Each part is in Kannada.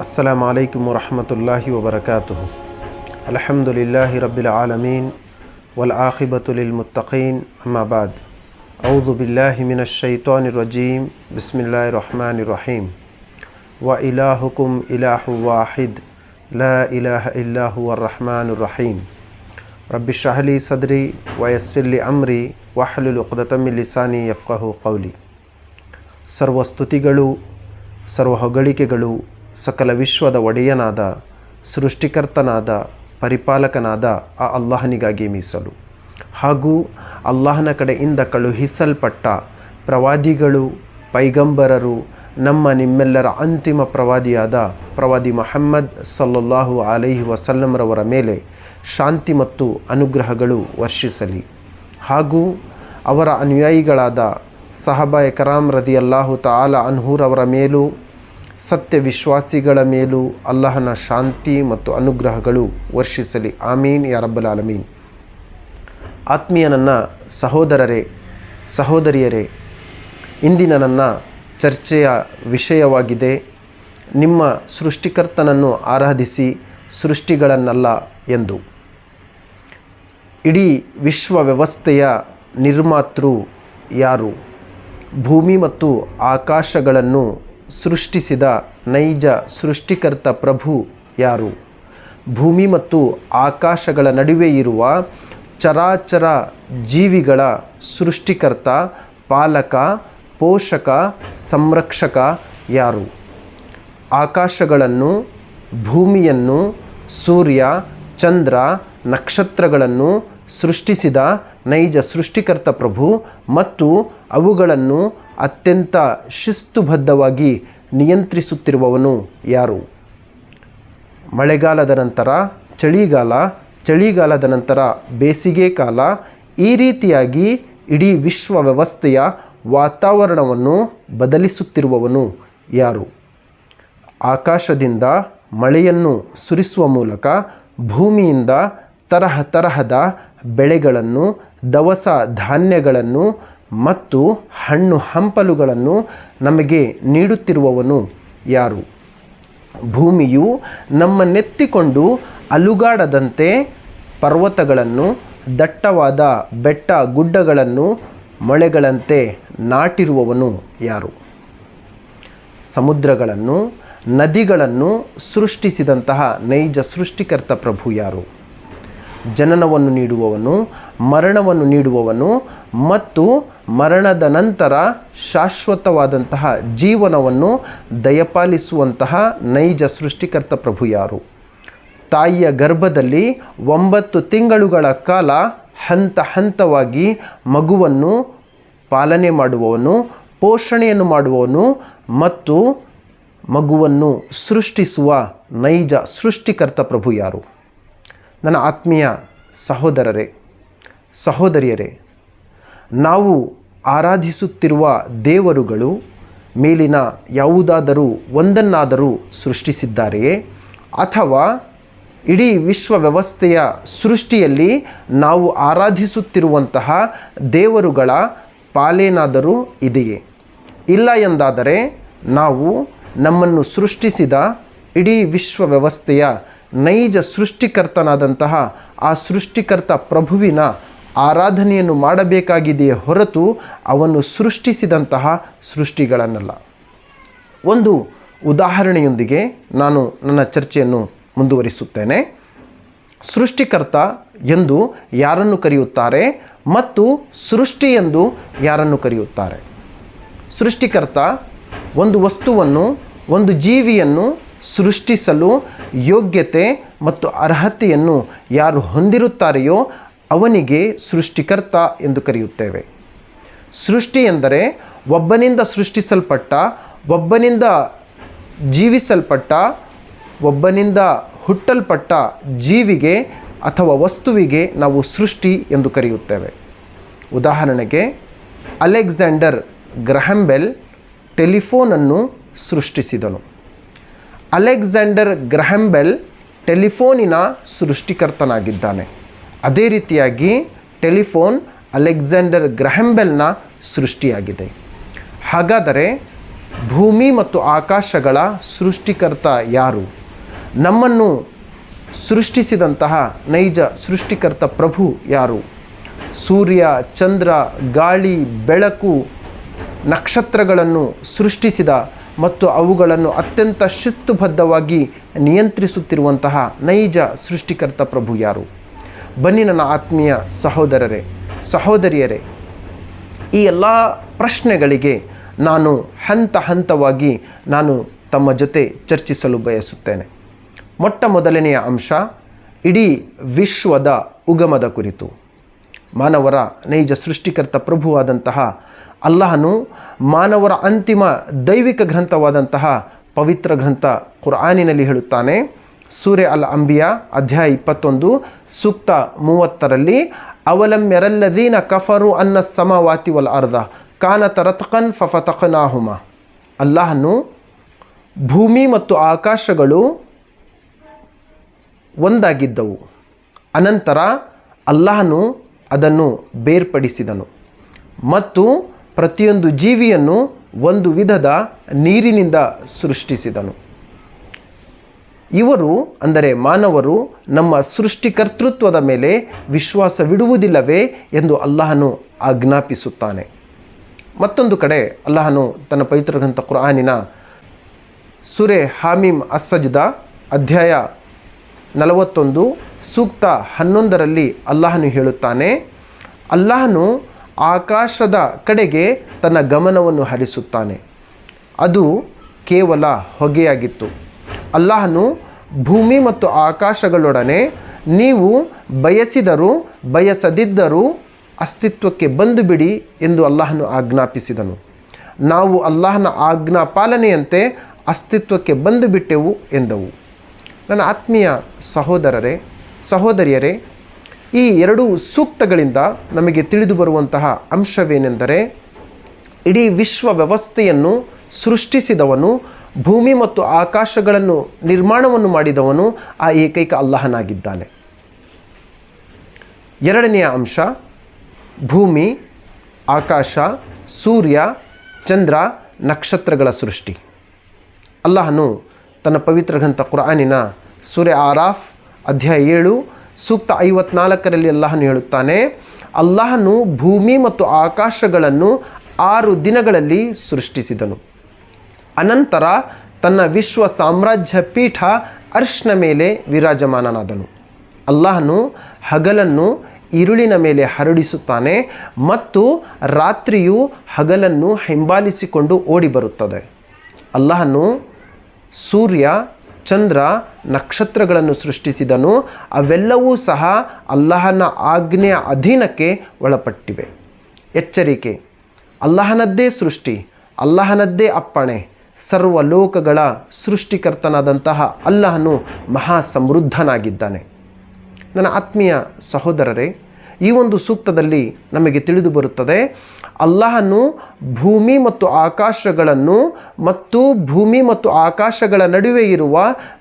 السلام عليكم ورحمة الله وبركاته الحمد لله رب العالمين والعاقبة للمتقين أما بعد أعوذ بالله من الشيطان الرجيم بسم الله الرحمن الرحيم وإلهكم إله واحد لا إله إلا هو الرحمن الرحيم رب اشرح لي صدري ويسر لي أمري واحلل عقدة من لساني يفقه قولي ಸರ್ವ ಸ್ತುತಿಗಳು ಸರ್ವ ಹೊಗಳಿಕೆಗಳು ಸಕಲ ವಿಶ್ವದ ಒಡೆಯನಾದ, ಸೃಷ್ಟಿಕರ್ತನಾದ, ಪರಿಪಾಲಕನಾದ ಆ ಅಲ್ಲಾಹನಿಗಾಗಿ ಮೀಸಲು. ಹಾಗೂ ಅಲ್ಲಾಹನ ಕಡೆಯಿಂದ ಕಳುಹಿಸಲ್ಪಟ್ಟ ಪ್ರವಾದಿಗಳು, ಪೈಗಂಬರರು, ನಮ್ಮ ನಿಮ್ಮೆಲ್ಲರ ಅಂತಿಮ ಪ್ರವಾದಿಯಾದ ಪ್ರವಾದಿ ಮೊಹಮ್ಮದ್ ಸಲ್ಲಲ್ಲಾಹು ಅಲೈಹಿ ವಸಲ್ಲಂರವರ ಮೇಲೆ ಶಾಂತಿ ಮತ್ತು ಅನುಗ್ರಹಗಳು ವರ್ಷಿಸಲಿ. ಹಾಗೂ ಅವರ ಅನುಯಾಯಿಗಳಾದ ಸಹಬಾಯ ಕರಾಮ್ ರದಿ ಅಲ್ಲಾಹು ತಾಲ ಅನ್ಹೂರವರ ಮೇಲೂ ಸತ್ಯ ವಿಶ್ವಾಸಿಗಳ ಮೇಲೂ ಅಲ್ಲಾಹನ ಶಾಂತಿ ಮತ್ತು ಅನುಗ್ರಹಗಳು ವರ್ಷಿಸಲಿ. ಆಮೀನ್ ಯಾರಬ್ಬಲ್ ಆಲಮೀನ್. ಆತ್ಮೀಯ ನನ್ನ ಸಹೋದರರೇ, ಸಹೋದರಿಯರೇ, ಇಂದಿನ ನನ್ನ ಚರ್ಚೆಯ ವಿಷಯವಾಗಿದೆ. ನಿಮ್ಮ ಸೃಷ್ಟಿಕರ್ತನನ್ನು ಆರಾಧಿಸಿ ಸೃಷ್ಟಿಗಳನ್ನಲ್ಲ ಎಂದು. ಇಡೀ ವಿಶ್ವ ವ್ಯವಸ್ಥೆಯ ನಿರ್ಮಾತೃ ಯಾರು? ಭೂಮಿ ಮತ್ತು ಆಕಾಶಗಳನ್ನು ಸೃಷ್ಟಿಸಿದ ನೈಜ ಸೃಷ್ಟಿಕರ್ತ ಪ್ರಭು ಯಾರು? ಭೂಮಿ ಮತ್ತು ಆಕಾಶಗಳ ನಡುವೆ ಇರುವ ಚರಾಚರ ಜೀವಿಗಳ ಸೃಷ್ಟಿಕರ್ತ, ಪಾಲಕ, ಪೋಷಕ, ಸಂರಕ್ಷಕ ಯಾರು? ಆಕಾಶಗಳನ್ನು, ಭೂಮಿಯನ್ನು, ಸೂರ್ಯ, ಚಂದ್ರ, ನಕ್ಷತ್ರಗಳನ್ನು ಸೃಷ್ಟಿಸಿದ ನೈಜ ಸೃಷ್ಟಿಕರ್ತ ಪ್ರಭು ಮತ್ತು ಅವುಗಳನ್ನು ಅತ್ಯಂತ ಶಿಸ್ತುಬದ್ಧವಾಗಿ ನಿಯಂತ್ರಿಸುತ್ತಿರುವವನು ಯಾರು? ಮಳೆಗಾಲದ ನಂತರ ಚಳಿಗಾಲ, ಚಳಿಗಾಲದ ನಂತರ ಬೇಸಿಗೆ ಕಾಲ, ಈ ರೀತಿಯಾಗಿ ಇಡೀ ವಿಶ್ವ ವ್ಯವಸ್ಥೆಯ ವಾತಾವರಣವನ್ನು ಬದಲಿಸುತ್ತಿರುವವನು ಯಾರು? ಆಕಾಶದಿಂದ ಮಳೆಯನ್ನು ಸುರಿಸುವ ಮೂಲಕ ಭೂಮಿಯಿಂದ ತರಹ ತರಹದ ಬೆಳೆಗಳನ್ನು, ದವಸ ಧಾನ್ಯಗಳನ್ನು ಮತ್ತು ಹಣ್ಣು ಹಂಪಲುಗಳನ್ನು ನಮಗೆ ನೀಡುತ್ತಿರುವವನು ಯಾರು? ಭೂಮಿಯು ನಮ್ಮ ನೆತ್ತಿಕೊಂಡು ಅಲುಗಾಡದಂತೆ ಪರ್ವತಗಳನ್ನು, ದಟ್ಟವಾದ ಬೆಟ್ಟ ಗುಡ್ಡಗಳನ್ನು, ಮೊಳೆಗಳಂತೆ ನಾಟಿರುವವನು ಯಾರು? ಸಮುದ್ರಗಳನ್ನು, ನದಿಗಳನ್ನು ಸೃಷ್ಟಿಸಿದಂತಹ ನೈಜ ಸೃಷ್ಟಿಕರ್ತ ಪ್ರಭು ಯಾರು? ಜನನವನ್ನು ನೀಡುವವನು, ಮರಣವನ್ನು ನೀಡುವವನು ಮತ್ತು ಮರಣದ ನಂತರ ಶಾಶ್ವತವಾದಂತಹ ಜೀವನವನ್ನು ದಯಪಾಲಿಸುವಂತಹ ನೈಜ ಸೃಷ್ಟಿಕರ್ತ ಪ್ರಭು ಯಾರು? ತಾಯಿಯ ಗರ್ಭದಲ್ಲಿ ಒಂಬತ್ತು ತಿಂಗಳುಗಳ ಕಾಲ ಹಂತ ಹಂತವಾಗಿ ಮಗುವನ್ನು ಪಾಲನೆ ಮಾಡುವವನು, ಪೋಷಣೆಯನ್ನು ಮಾಡುವವನು ಮತ್ತು ಮಗುವನ್ನು ಸೃಷ್ಟಿಸುವ ನೈಜ ಸೃಷ್ಟಿಕರ್ತ ಪ್ರಭು ಯಾರು? ನನ್ನ ಆತ್ಮೀಯ ಸಹೋದರರೇ, ಸಹೋದರಿಯರೇ, ನಾವು ಆರಾಧಿಸುತ್ತಿರುವ ದೇವರುಗಳು ಮೇಲಿನ ಯಾವುದಾದರೂ ಒಂದನ್ನಾದರೂ ಸೃಷ್ಟಿಸಿದ್ದಾರೆಯೇ? ಅಥವಾ ಇಡೀ ವಿಶ್ವ ವ್ಯವಸ್ಥೆಯ ಸೃಷ್ಟಿಯಲ್ಲಿ ನಾವು ಆರಾಧಿಸುತ್ತಿರುವಂತಹ ದೇವರುಗಳ ಪಾಲೇನಾದರೂ ಇದೆಯೇ? ಇಲ್ಲ ಎಂದಾದರೆ ನಾವು ನಮ್ಮನ್ನು ಸೃಷ್ಟಿಸಿದ ಇಡೀ ವಿಶ್ವ ವ್ಯವಸ್ಥೆಯ ನೈಜ ಸೃಷ್ಟಿಕರ್ತನಾದಂತಹ ಆ ಸೃಷ್ಟಿಕರ್ತ ಪ್ರಭುವಿನ ಆರಾಧನೆಯನ್ನು ಮಾಡಬೇಕಾಗಿದೆಯೇ ಹೊರತು ಅವನು ಸೃಷ್ಟಿಸಿದಂತಹ ಸೃಷ್ಟಿಗಳನ್ನಲ್ಲ. ಒಂದು ಉದಾಹರಣೆಯೊಂದಿಗೆ ನಾನು ನನ್ನ ಚರ್ಚೆಯನ್ನು ಮುಂದುವರಿಸುತ್ತೇನೆ. ಸೃಷ್ಟಿಕರ್ತ ಎಂದು ಯಾರನ್ನು ಕರೆಯುತ್ತಾರೆ ಮತ್ತು ಸೃಷ್ಟಿ ಎಂದು ಯಾರನ್ನು ಕರೆಯುತ್ತಾರೆ? ಸೃಷ್ಟಿಕರ್ತ ಒಂದು ವಸ್ತುವನ್ನು, ಒಂದು ಜೀವಿಯನ್ನು ಸೃಷ್ಟಿಸಲು ಯೋಗ್ಯತೆ ಮತ್ತು ಅರ್ಹತೆಯನ್ನು ಯಾರು ಹೊಂದಿರುತ್ತಾರೆಯೋ ಅವನಿಗೆ ಸೃಷ್ಟಿಕರ್ತ ಎಂದು ಕರೆಯುತ್ತೇವೆ. ಸೃಷ್ಟಿ ಎಂದರೆ ಒಬ್ಬನಿಂದ ಸೃಷ್ಟಿಸಲ್ಪಟ್ಟ, ಒಬ್ಬನಿಂದ ಜೀವಿಸಲ್ಪಟ್ಟ, ಒಬ್ಬನಿಂದ ಹುಟ್ಟಲ್ಪಟ್ಟ ಜೀವಿಗೆ ಅಥವಾ ವಸ್ತುವಿಗೆ ನಾವು ಸೃಷ್ಟಿ ಎಂದು ಕರೆಯುತ್ತೇವೆ. ಉದಾಹರಣೆಗೆ ಅಲೆಕ್ಸಾಂಡರ್ ಗ್ರಹಂಬೆಲ್ ಟೆಲಿಫೋನನ್ನು ಸೃಷ್ಟಿಸಿದನು. ಅಲೆಕ್ಸಾಂಡರ್ ಗ್ರಹಂಬೆಲ್ ಟೆಲಿಫೋನಿನ ಸೃಷ್ಟಿಕರ್ತನಾಗಿದ್ದಾನೆ. ಅದೇ ರೀತಿಯಾಗಿ ಟೆಲಿಫೋನ್ ಅಲೆಕ್ಸಾಂಡರ್ ಗ್ರಹಂಬೆಲ್ನ ಸೃಷ್ಟಿಯಾಗಿದೆ. ಹಾಗಾದರೆ ಭೂಮಿ ಮತ್ತು ಆಕಾಶಗಳ ಸೃಷ್ಟಿಕರ್ತ ಯಾರು? ನಮ್ಮನ್ನು ಸೃಷ್ಟಿಸಿದಂತಹ ನೈಜ ಸೃಷ್ಟಿಕರ್ತ ಪ್ರಭು ಯಾರು? ಸೂರ್ಯ, ಚಂದ್ರ, ಗಾಳಿ, ಬೆಳಕು, ನಕ್ಷತ್ರಗಳನ್ನು ಸೃಷ್ಟಿಸಿದ ಮತ್ತು ಅವುಗಳನ್ನು ಅತ್ಯಂತ ಶಿಸ್ತುಬದ್ಧವಾಗಿ ನಿಯಂತ್ರಿಸುತ್ತಿರುವಂತಹ ನೈಜ ಸೃಷ್ಟಿಕರ್ತ ಪ್ರಭು ಯಾರು? ಬನ್ನಿ ನನ್ನ ಆತ್ಮೀಯ ಸಹೋದರರೇ, ಸಹೋದರಿಯರೇ, ಈ ಎಲ್ಲ ಪ್ರಶ್ನೆಗಳಿಗೆ ನಾನು ಹಂತ ಹಂತವಾಗಿ ನಾನು ತಮ್ಮ ಜೊತೆ ಚರ್ಚಿಸಲು ಬಯಸುತ್ತೇನೆ. ಮೊಟ್ಟ ಮೊದಲನೆಯ ಅಂಶ, ಇಡೀ ವಿಶ್ವದ ಉಗಮದ ಕುರಿತು. ಮಾನವರ ನೈಜ ಸೃಷ್ಟಿಕರ್ತ ಪ್ರಭುವಾದಂತಹ ಅಲ್ಲಾಹನು ಮಾನವರ ಅಂತಿಮ ದೈವಿಕ ಗ್ರಂಥವಾದಂತಹ ಪವಿತ್ರ ಗ್ರಂಥ ಕುರ್ಆನಿನಲ್ಲಿ ಹೇಳುತ್ತಾನೆ. ಸೂರ್ಯ ಅಲ್ ಅಂಬಿಯಾ ಅಧ್ಯಾಯ ಇಪ್ಪತ್ತೊಂದು, ಸೂಕ್ತ ಮೂವತ್ತರಲ್ಲಿ, ಅವಲಂ ಮೆರಲ್ಲದೀನ ಕಫರು ಅನ್ನ ಸಮವಾತಿ ವಲ್ ಅರ್ಧ ಕಾನ ತರತ್ಕನ್ ಫಫತಖನಾಹುಮ ಅಲ್ಲಾಹನು ಭೂಮಿ ಮತ್ತು ಆಕಾಶಗಳು ಒಂದಾಗಿದ್ದವು. ಅನಂತರ ಅಲ್ಲಾಹನು ಅದನ್ನು ಬೇರ್ಪಡಿಸಿದನು. ಮತ್ತು ಪ್ರತಿಯೊಂದು ಜೀವಿಯನ್ನು ಒಂದು ವಿಧದ ನೀರಿನಿಂದ ಸೃಷ್ಟಿಸಿದನು. ಇವರು ಅಂದರೆ ಮಾನವರು ನಮ್ಮ ಸೃಷ್ಟಿಕರ್ತೃತ್ವದ ಮೇಲೆ ವಿಶ್ವಾಸವಿಡುವುದಿಲ್ಲವೇ ಎಂದು ಅಲ್ಲಾಹನು ಆಜ್ಞಾಪಿಸುತ್ತಾನೆ. ಮತ್ತೊಂದು ಕಡೆ ಅಲ್ಲಾಹನು ತನ್ನ ಪವಿತ್ರ ಗ್ರಂಥ ಕುರಾನಿನ ಸುರೆ ಹಾಮೀಮ್ ಅಸ್ಸಜ್ದ ಅಧ್ಯಾಯ ನಲವತ್ತೊಂದು ಸೂಕ್ತ ಹನ್ನೊಂದರಲ್ಲಿ ಅಲ್ಲಾಹನು ಹೇಳುತ್ತಾನೆ, ಅಲ್ಲಾಹನು ಆಕಾಶದ ಕಡೆಗೆ ತನ್ನ ಗಮನವನ್ನು ಹರಿಸುತ್ತಾನೆ. ಅದು ಕೇವಲ ಹೊಗೆಯಾಗಿತ್ತು. ಅಲ್ಲಾಹನು ಭೂಮಿ ಮತ್ತು ಆಕಾಶಗಳೊಡನೆ ನೀವು ಬಯಸಿದರೂ, ಬಯಸದಿದ್ದರೂ ಅಸ್ತಿತ್ವಕ್ಕೆ ಬಂದು ಬಿಡಿ ಎಂದು ಅಲ್ಲಾಹನು ಆಜ್ಞಾಪಿಸಿದನು. ನಾವು ಅಲ್ಲಾಹನ ಆಜ್ಞಾ ಪಾಲನೆಯಂತೆ ಅಸ್ತಿತ್ವಕ್ಕೆ ಬಂದು ಬಿಟ್ಟೆವು ಎಂದವು. ನನ್ನ ಆತ್ಮೀಯ ಸಹೋದರರೇ, ಸಹೋದರಿಯರೇ ಈ ಎರಡು ಸೂಕ್ತಗಳಿಂದ ನಮಗೆ ತಿಳಿದು ಬರುವಂತಹ ಅಂಶವೇನೆಂದರೆ, ಇಡೀ ವಿಶ್ವ ವ್ಯವಸ್ಥೆಯನ್ನು ಸೃಷ್ಟಿಸಿದವನು, ಭೂಮಿ ಮತ್ತು ಆಕಾಶಗಳನ್ನು ನಿರ್ಮಾಣವನ್ನು ಮಾಡಿದವನು, ಆ ಏಕೈಕ ಅಲ್ಲಹನಾಗಿದ್ದಾನೆ. ಎರಡನೆಯ ಅಂಶ, ಭೂಮಿ, ಆಕಾಶ, ಸೂರ್ಯ, ಚಂದ್ರ, ನಕ್ಷತ್ರಗಳ ಸೃಷ್ಟಿ. ಅಲ್ಲಹನು ತನ್ನ ಪವಿತ್ರ ಗ್ರಂಥ ಕುರಾನಿನ ಸೂರ್ಯ ಆರಾಫ್ ಅಧ್ಯಾಯ ಏಳು ಸೂಕ್ತ ಐವತ್ನಾಲ್ಕರಲ್ಲಿ ಅಲ್ಲಾಹನು ಹೇಳುತ್ತಾನೆ, ಅಲ್ಲಾಹನು ಭೂಮಿ ಮತ್ತು ಆಕಾಶಗಳನ್ನು ಆರು ದಿನಗಳಲ್ಲಿ ಸೃಷ್ಟಿಸಿದನು. ಅನಂತರ ತನ್ನ ವಿಶ್ವ ಸಾಮ್ರಾಜ್ಯ ಪೀಠ ಅರ್ಶ್ನ ಮೇಲೆ ವಿರಾಜಮಾನನಾದನು. ಅಲ್ಲಾಹನು ಹಗಲನ್ನು ಇರುಳಿನ ಮೇಲೆ ಹರಡಿಸುತ್ತಾನೆ ಮತ್ತು ರಾತ್ರಿಯು ಹಗಲನ್ನು ಹಿಂಬಾಲಿಸಿಕೊಂಡು ಓಡಿಬರುತ್ತದೆ. ಅಲ್ಲಾಹನು ಸೂರ್ಯ ಚಂದ್ರ ನಕ್ಷತ್ರಗಳನ್ನು ಸೃಷ್ಟಿಸಿದನು, ಅವೆಲ್ಲವೂ ಸಹ ಅಲ್ಲಹನ ಆಜ್ಞೆಯ ಅಧೀನಕ್ಕೆ ಒಳಪಟ್ಟಿವೆ. ಎಚ್ಚರಿಕೆ, ಅಲ್ಲಹನದ್ದೇ ಸೃಷ್ಟಿ, ಅಲ್ಲಹನದ್ದೇ ಅಪ್ಪಣೆ ಸರ್ವ ಲೋಕಗಳ ಸೃಷ್ಟಿಕರ್ತನಾದಂತಹ ಅಲ್ಲಹನು ಮಹಾ ಸಮೃದ್ಧನಾಗಿದ್ದಾನೆ ನನ್ನ ಆತ್ಮೀಯ ಸಹೋದರರೇ, ಈ ಒಂದು ಸೂಕ್ತದಲ್ಲಿ ನಮಗೆ ತಿಳಿದು ಬರುತ್ತದೆ ಅಲ್ಲಾಹನು ಭೂಮಿ ಮತ್ತು ಆಕಾಶಗಳನ್ನು ಮತ್ತು ಭೂಮಿ ಮತ್ತು ಆಕಾಶಗಳ ನಡುವೆ ಇರುವ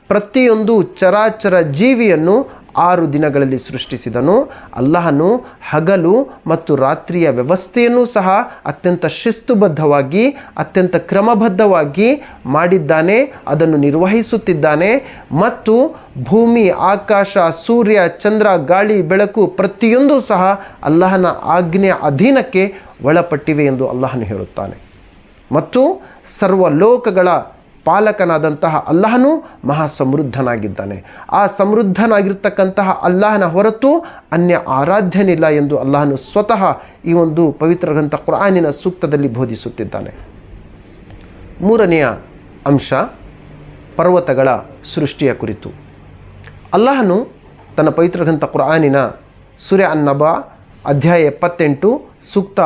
ಪ್ರತಿಯೊಂದು ಚರಾಚರ ಜೀವಿಯನ್ನು ಆರು ದಿನಗಳಲ್ಲಿ ಸೃಷ್ಟಿಸಿದನು. ಅಲ್ಲಹನು ಹಗಲು ಮತ್ತು ರಾತ್ರಿಯ ವ್ಯವಸ್ಥೆಯನ್ನು ಸಹ ಅತ್ಯಂತ ಶಿಸ್ತುಬದ್ಧವಾಗಿ, ಅತ್ಯಂತ ಕ್ರಮಬದ್ಧವಾಗಿ ಮಾಡಿದ್ದಾನೆ, ಅದನ್ನು ನಿರ್ವಹಿಸುತ್ತಿದ್ದಾನೆ. ಮತ್ತು ಭೂಮಿ, ಆಕಾಶ, ಸೂರ್ಯ, ಚಂದ್ರ, ಗಾಳಿ, ಬೆಳಕು ಪ್ರತಿಯೊಂದು ಸಹ ಅಲ್ಲಹನ ಆಜ್ಞೆಯ ಅಧೀನಕ್ಕೆ ಒಳಪಟ್ಟಿವೆ ಎಂದು ಅಲ್ಲಹನು ಹೇಳುತ್ತಾನೆ. ಮತ್ತು ಸರ್ವ ಲೋಕಗಳ ಪಾಲಕನಾದಂತಹ ಅಲ್ಲಾಹನು ಮಹಾ ಸಮೃದ್ಧನಾಗಿದ್ದಾನೆ ಆ ಸಮೃದ್ಧನಾಗಿರ್ತಕ್ಕಂತಹ ಅಲ್ಲಾಹನ ಹೊರತು ಅನ್ಯ ಆರಾಧ್ಯನಿಲ್ಲ ಎಂದು ಅಲ್ಲಾಹನು ಸ್ವತಃ ಈ ಒಂದು ಪವಿತ್ರ ಗ್ರಂಥ ಕುರಾನಿನ ಸೂಕ್ತದಲ್ಲಿ ಬೋಧಿಸುತ್ತಿದ್ದಾನೆ. ಮೂರನೆಯ ಅಂಶ ಪರ್ವತಗಳ ಸೃಷ್ಟಿಯ ಕುರಿತು. ಅಲ್ಲಾಹನು ತನ್ನ ಪವಿತ್ರ ಗ್ರಂಥ ಕುರಾನಿನ ಸೂರ್ಯ ಅನ್ನಬ ಅಧ್ಯಾಯ ಎಪ್ಪತ್ತೆಂಟು ಸೂಕ್ತ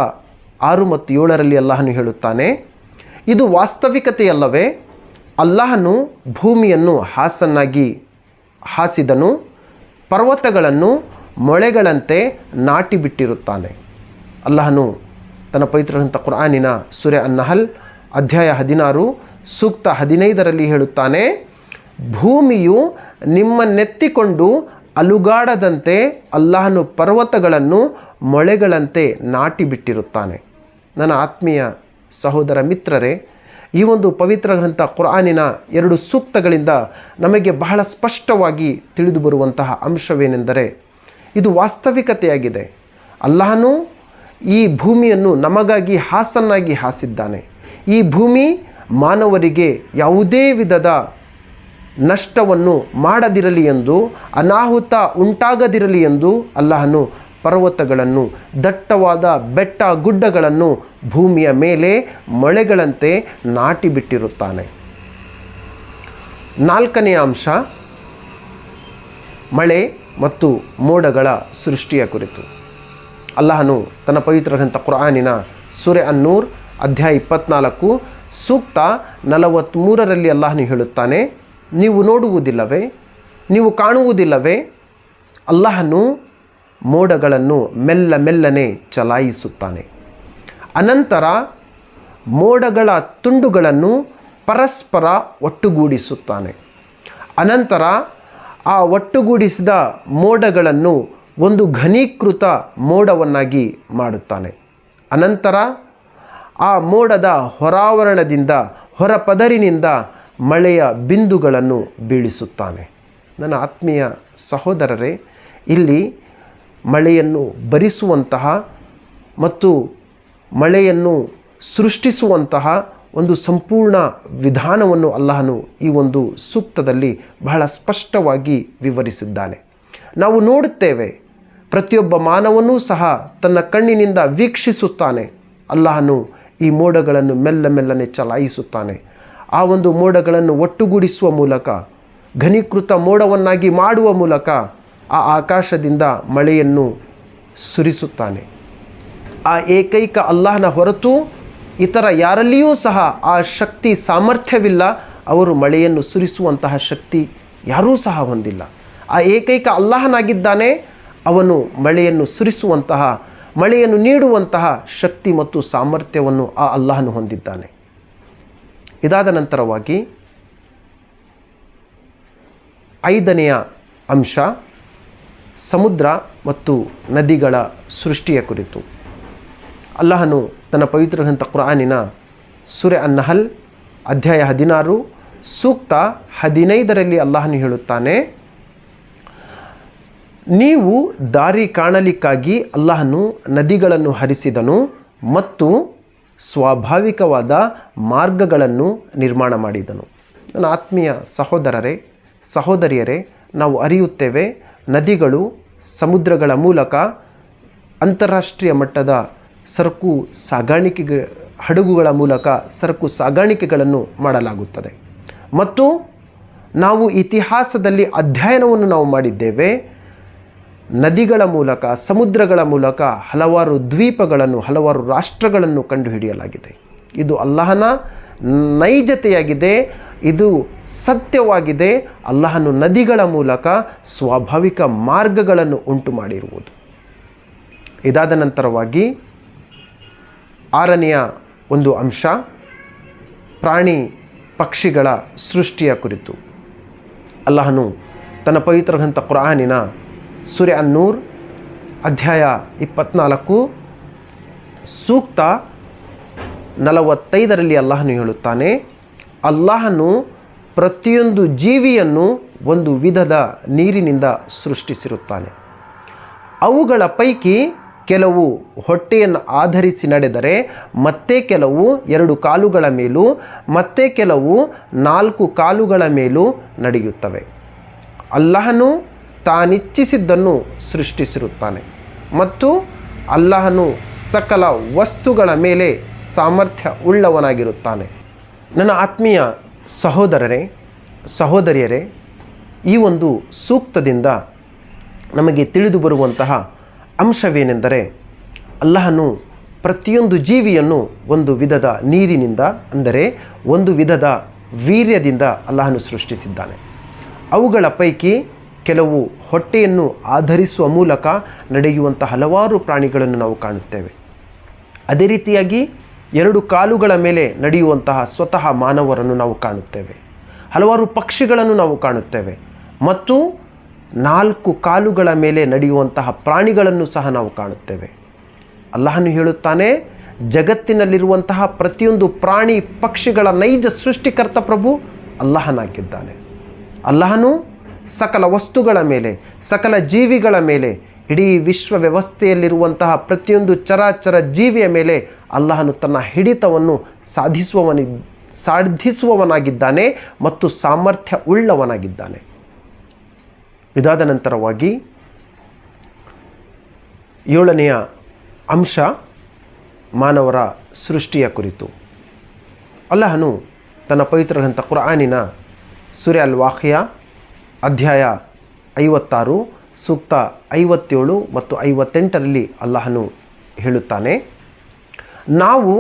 ಆರು ಮತ್ತು ಏಳರಲ್ಲಿ ಅಲ್ಲಾಹನು ಹೇಳುತ್ತಾನೆ, ಇದು ವಾಸ್ತವಿಕತೆಯಲ್ಲವೇ? ಅಲ್ಲಾಹನು ಭೂಮಿಯನ್ನು ಹಾಸನ್ನಾಗಿ ಹಾಸಿದನು, ಪರ್ವತಗಳನ್ನು ಮೊಳೆಗಳಂತೆ ನಾಟಿಬಿಟ್ಟಿರುತ್ತಾನೆ. ಅಲ್ಲಾಹನು ತನ್ನ ಪವಿತ್ರ ಗ್ರಂಥ ಕುರಾನಿನ ಸುರೆ ಅನ್ನಹಲ್ ಅಧ್ಯಾಯ ಹದಿನಾರು, ಸೂಕ್ತ ಹದಿನೈದರಲ್ಲಿ ಹೇಳುತ್ತಾನೆ, ಭೂಮಿಯು ನಿಮ್ಮನ್ನೆತ್ತಿಕೊಂಡು ಅಲುಗಾಡದಂತೆ ಅಲ್ಲಾಹನು ಪರ್ವತಗಳನ್ನು ಮೊಳೆಗಳಂತೆ ನಾಟಿ ಬಿಟ್ಟಿರುತ್ತಾನೆ ನನ್ನ ಆತ್ಮೀಯ ಸಹೋದರ ಮಿತ್ರರೇ ಈ ಒಂದು ಪವಿತ್ರ ಗ್ರಂಥ ಕುರಾನಿನ ಎರಡು ಸೂಕ್ತಗಳಿಂದ ನಮಗೆ ಬಹಳ ಸ್ಪಷ್ಟವಾಗಿ ತಿಳಿದು ಬರುವಂತಹ ಅಂಶವೇನೆಂದರೆ ಇದು ವಾಸ್ತವಿಕತೆಯಾಗಿದೆ. ಅಲ್ಲಾಹನು ಈ ಭೂಮಿಯನ್ನು ನಮಗಾಗಿ ಹಾಸನ್ನಾಗಿ ಹಾಸಿದ್ದಾನೆ. ಈ ಭೂಮಿ ಮಾನವರಿಗೆ ಯಾವುದೇ ವಿಧದ ನಷ್ಟವನ್ನು ಮಾಡದಿರಲಿ ಎಂದು, ಅನಾಹುತ ಉಂಟಾಗದಿರಲಿ ಎಂದು ಅಲ್ಲಾಹನು ಪರ್ವತಗಳನ್ನು, ದಟ್ಟವಾದ ಬೆಟ್ಟ ಗುಡ್ಡಗಳನ್ನು ಭೂಮಿಯ ಮೇಲೆ ಮಳೆಗಳಂತೆ ನಾಟಿ ಬಿಟ್ಟಿರುತ್ತಾನೆ ನಾಲ್ಕನೆಯ ಅಂಶ, ಮಳೆ ಮತ್ತು ಮೋಡಗಳ ಸೃಷ್ಟಿಯ ಕುರಿತು. ಅಲ್ಲಾಹನು ತನ್ನ ಪವಿತ್ರ ಗ್ರಂಥ ಕುರಾನಿನ ಸುರೆ ಅನ್ನೂರ್, ಅಧ್ಯಾಯ ಇಪ್ಪತ್ನಾಲ್ಕು, ಸೂಕ್ತ ನಲವತ್ತ್ಮೂರರಲ್ಲಿ ಅಲ್ಲಾಹನು ಹೇಳುತ್ತಾನೆ, ನೀವು ನೋಡುವುದಿಲ್ಲವೇ? ನೀವು ಕಾಣುವುದಿಲ್ಲವೇ? ಅಲ್ಲಾಹನು ಮೋಡಗಳನ್ನು ಮೆಲ್ಲ ಮೆಲ್ಲನೆ ಚಲಾಯಿಸುತ್ತಾನೆ. ಅನಂತರ ಮೋಡಗಳ ತುಂಡುಗಳನ್ನು ಪರಸ್ಪರ ಒಟ್ಟುಗೂಡಿಸುತ್ತಾನೆ. ಅನಂತರ ಆ ಒಟ್ಟುಗೂಡಿಸಿದ ಮೋಡಗಳನ್ನು ಒಂದು ಘನೀಕೃತ ಮೋಡವನ್ನಾಗಿ ಮಾಡುತ್ತಾನೆ. ಅನಂತರ ಆ ಮೋಡದ ಹೊರಾವರಣದಿಂದ, ಹೊರಪದರಿನಿಂದ ಮಳೆಯ ಬಿಂದುಗಳನ್ನು ಬೀಳಿಸುತ್ತಾನೆ. ನನ್ನ ಆತ್ಮೀಯ ಸಹೋದರರೇ, ಇಲ್ಲಿ ಮಳೆಯನ್ನು ಭರಿಸುವಂತಹ ಮತ್ತು ಮಳೆಯನ್ನು ಸೃಷ್ಟಿಸುವಂತಹ ಒಂದು ಸಂಪೂರ್ಣ ವಿಧಾನವನ್ನು ಅಲ್ಲಹನು ಈ ಒಂದು ಸೂಕ್ತದಲ್ಲಿ ಬಹಳ ಸ್ಪಷ್ಟವಾಗಿ ವಿವರಿಸಿದ್ದಾನೆ. ನಾವು ನೋಡುತ್ತೇವೆ, ಪ್ರತಿಯೊಬ್ಬ ಮಾನವನೂ ಸಹ ತನ್ನ ಕಣ್ಣಿನಿಂದ ವೀಕ್ಷಿಸುತ್ತಾನೆ. ಅಲ್ಲಹನು ಈ ಮೋಡಗಳನ್ನು ಮೆಲ್ಲ ಮೆಲ್ಲನೆ ಚಲಾಯಿಸುತ್ತಾನೆ. ಆ ಒಂದು ಮೋಡಗಳನ್ನು ಒಟ್ಟುಗೂಡಿಸುವ ಮೂಲಕ, ಘನೀಕೃತ ಮೋಡವನ್ನಾಗಿ ಮಾಡುವ ಮೂಲಕ ಆ ಆಕಾಶದಿಂದ ಮಳೆಯನ್ನು ಸುರಿಸುತ್ತಾನೆ. ಆ ಏಕೈಕ ಅಲ್ಲಾಹನ ಹೊರತು ಇತರ ಯಾರಲ್ಲಿಯೂ ಸಹ ಆ ಶಕ್ತಿ ಸಾಮರ್ಥ್ಯವಿಲ್ಲ. ಅವರು ಮಳೆಯನ್ನು ಸುರಿಸುವಂತಹ ಶಕ್ತಿ ಯಾರೂ ಸಹ ಹೊಂದಿಲ್ಲ. ಆ ಏಕೈಕ ಅಲ್ಲಾಹನಾಗಿದ್ದಾನೆ. ಅವನು ಮಳೆಯನ್ನು ಸುರಿಸುವಂತಹ, ಮಳೆಯನ್ನು ನೀಡುವಂತಹ ಶಕ್ತಿ ಮತ್ತು ಸಾಮರ್ಥ್ಯವನ್ನು ಆ ಅಲ್ಲಾಹನು ಹೊಂದಿದ್ದಾನೆ. ಇದಾದ ನಂತರವಾಗಿ ಐದನೆಯ ಅಂಶ ಸಮುದ್ರ ಮತ್ತು ನದಿಗಳ ಸೃಷ್ಟಿಯ ಕುರಿತು. ಅಲ್ಲಾಹನು ತನ್ನ ಪವಿತ್ರ ಗ್ರಂಥ ಕುರಾನಿನ ಸುರೆ ಅನ್ನಹಲ್ ಅಧ್ಯಾಯ ಹದಿನಾರು, ಸೂಕ್ತ ಹದಿನೈದರಲ್ಲಿ ಅಲ್ಲಾಹನು ಹೇಳುತ್ತಾನೆ, ನೀವು ದಾರಿ ಕಾಣಲಿಕ್ಕಾಗಿ ಅಲ್ಲಾಹನು ನದಿಗಳನ್ನು ಹರಿಸಿದನು ಮತ್ತು ಸ್ವಾಭಾವಿಕವಾದ ಮಾರ್ಗಗಳನ್ನು ನಿರ್ಮಾಣ ಮಾಡಿದನು. ನನ್ನ ಆತ್ಮೀಯ ಸಹೋದರರೇ, ಸಹೋದರಿಯರೇ, ನಾವು ಅರಿಯುತ್ತೇವೆ ನದಿಗಳು ಸಮುದ್ರಗಳ ಮೂಲಕ ಅಂತಾರಾಷ್ಟ್ರೀಯ ಮಟ್ಟದ ಸರಕು ಸಾಗಾಣಿಕೆಗೆ, ಹಡಗುಗಳ ಮೂಲಕ ಸರಕು ಸಾಗಾಣಿಕೆಗಳನ್ನು ಮಾಡಲಾಗುತ್ತದೆ. ಮತ್ತು ನಾವು ಇತಿಹಾಸದಲ್ಲಿ ಅಧ್ಯಯನವನ್ನು ನಾವು ಮಾಡಿದ್ದೇವೆ. ನದಿಗಳ ಮೂಲಕ, ಸಮುದ್ರಗಳ ಮೂಲಕ ಹಲವಾರು ದ್ವೀಪಗಳನ್ನು, ಹಲವಾರು ರಾಷ್ಟ್ರಗಳನ್ನು ಕಂಡುಹಿಡಿಯಲಾಗಿದೆ. ಇದು ಅಲ್ಲಹನ ನೈಜತೆಯಾಗಿದೆ. ಇದು ಸತ್ಯವಾಗಿದೆ. ಅಲ್ಲಹನು ನದಿಗಳ ಮೂಲಕ ಸ್ವಾಭಾವಿಕ ಮಾರ್ಗಗಳನ್ನು ಉಂಟು ಮಾಡಿರುವುದು. ಇದಾದ ನಂತರವಾಗಿ ಆರನೆಯ ಒಂದು ಅಂಶ, ಪ್ರಾಣಿ ಪಕ್ಷಿಗಳ ಸೃಷ್ಟಿಯ ಕುರಿತು. ಅಲ್ಲಹನು ತನ್ನ ಪವಿತ್ರ ಗ್ರಂಥ ಕುರಾನಿನ ಸೂರ್ಯ ಅನ್ನೂರ್, ಅಧ್ಯಾಯ ಇಪ್ಪತ್ನಾಲ್ಕು, ಸೂಕ್ತ ನಲವತ್ತೈದರಲ್ಲಿ ಅಲ್ಲಹನು ಹೇಳುತ್ತಾನೆ ಅಲ್ಲಾಹನು ಪ್ರತಿಯೊಂದು ಜೀವಿಯನ್ನು ಒಂದು ವಿಧದ ನೀರಿನಿಂದ ಸೃಷ್ಟಿಸಿರುತ್ತಾನೆ. ಅವುಗಳ ಪೈಕಿ ಕೆಲವು ಹೊಟ್ಟೆಯನ್ನು ಆಧರಿಸಿ ನಡೆದರೆ ಮತ್ತೆ ಕೆಲವು ಎರಡು ಕಾಲುಗಳ ಮೇಲೂ, ಮತ್ತೆ ಕೆಲವು ನಾಲ್ಕು ಕಾಲುಗಳ ಮೇಲೂ ನಡೆಯುತ್ತವೆ. ಅಲ್ಲಾಹನು ತಾನಿಚ್ಛಿಸಿದ್ದನ್ನು ಸೃಷ್ಟಿಸಿರುತ್ತಾನೆ ಮತ್ತು ಅಲ್ಲಾಹನು ಸಕಲ ವಸ್ತುಗಳ ಮೇಲೆ ಸಾಮರ್ಥ್ಯ ಉಳ್ಳವನಾಗಿರುತ್ತಾನೆ. ನನ್ನ ಆತ್ಮೀಯ ಸಹೋದರರೇ, ಸಹೋದರಿಯರೇ, ಈ ಒಂದು ಸೂಕ್ತದಿಂದ ನಮಗೆ ತಿಳಿದು ಬರುವಂತಹ ಅಂಶವೇನೆಂದರೆ ಅಲ್ಲಹನು ಪ್ರತಿಯೊಂದು ಜೀವಿಯನ್ನು ಒಂದು ವಿಧದ ನೀರಿನಿಂದ, ಅಂದರೆ ಒಂದು ವಿಧದ ವೀರ್ಯದಿಂದ ಅಲ್ಲಹನು ಸೃಷ್ಟಿಸಿದ್ದಾನೆ. ಅವುಗಳ ಪೈಕಿ ಕೆಲವು ಹೊಟ್ಟೆಯನ್ನು ಆಧರಿಸುವ ಮೂಲಕ ನಡೆಯುವಂಥ ಹಲವಾರು ಪ್ರಾಣಿಗಳನ್ನು ನಾವು ಕಾಣುತ್ತೇವೆ. ಅದೇ ರೀತಿಯಾಗಿ ಎರಡು ಕಾಲುಗಳ ಮೇಲೆ ನಡೆಯುವಂತಹ ಸ್ವತಃ ಮಾನವರನ್ನು ನಾವು ಕಾಣುತ್ತೇವೆ. ಹಲವಾರು ಪಕ್ಷಿಗಳನ್ನು ನಾವು ಕಾಣುತ್ತೇವೆ. ಮತ್ತು ನಾಲ್ಕು ಕಾಲುಗಳ ಮೇಲೆ ನಡೆಯುವಂತಹ ಪ್ರಾಣಿಗಳನ್ನು ಸಹ ನಾವು ಕಾಣುತ್ತೇವೆ. ಅಲ್ಲಹನು ಹೇಳುತ್ತಾನೆ, ಜಗತ್ತಿನಲ್ಲಿರುವಂತಹ ಪ್ರತಿಯೊಂದು ಪ್ರಾಣಿ ಪಕ್ಷಿಗಳ ನೈಜ ಸೃಷ್ಟಿಕರ್ತ ಪ್ರಭು ಅಲ್ಲಹನಾಗಿದ್ದಾನೆ. ಅಲ್ಲಹನು ಸಕಲ ವಸ್ತುಗಳ ಮೇಲೆ, ಸಕಲ ಜೀವಿಗಳ ಮೇಲೆ ಇಡೀ ವಿಶ್ವ ವ್ಯವಸ್ಥೆಯಲ್ಲಿರುವಂತಹ ಪ್ರತಿಯೊಂದು ಚರಾಚರ ಜೀವಿಯ ಮೇಲೆ ಅಲ್ಲಹನು ತನ್ನ ಹಿಡಿತವನ್ನು ಸಾಧಿಸುವವನಿ, ಸಾಧಿಸುವವನಾಗಿದ್ದಾನೆ ಮತ್ತು ಸಾಮರ್ಥ್ಯ ಉಳ್ಳವನಾಗಿದ್ದಾನೆ ಇದಾದ ನಂತರವಾಗಿ ಏಳನೆಯ ಅಂಶ ಮಾನವರ ಸೃಷ್ಟಿಯ ಕುರಿತು. ಅಲ್ಲಹನು ತನ್ನ ಪವಿತ್ರ ಗ್ರಂಥ ಕುರಾನಿನ ಸೂರ್ಯ ಅಲ್ ವಾಖ್ಯ ಅಧ್ಯಾಯ ಐವತ್ತಾರು ಸೂಕ್ತ ಐವತ್ತೇಳು ಮತ್ತು ಐವತ್ತೆಂಟರಲ್ಲಿ ಅಲ್ಲಹನು ಹೇಳುತ್ತಾನೆ, ನಾವು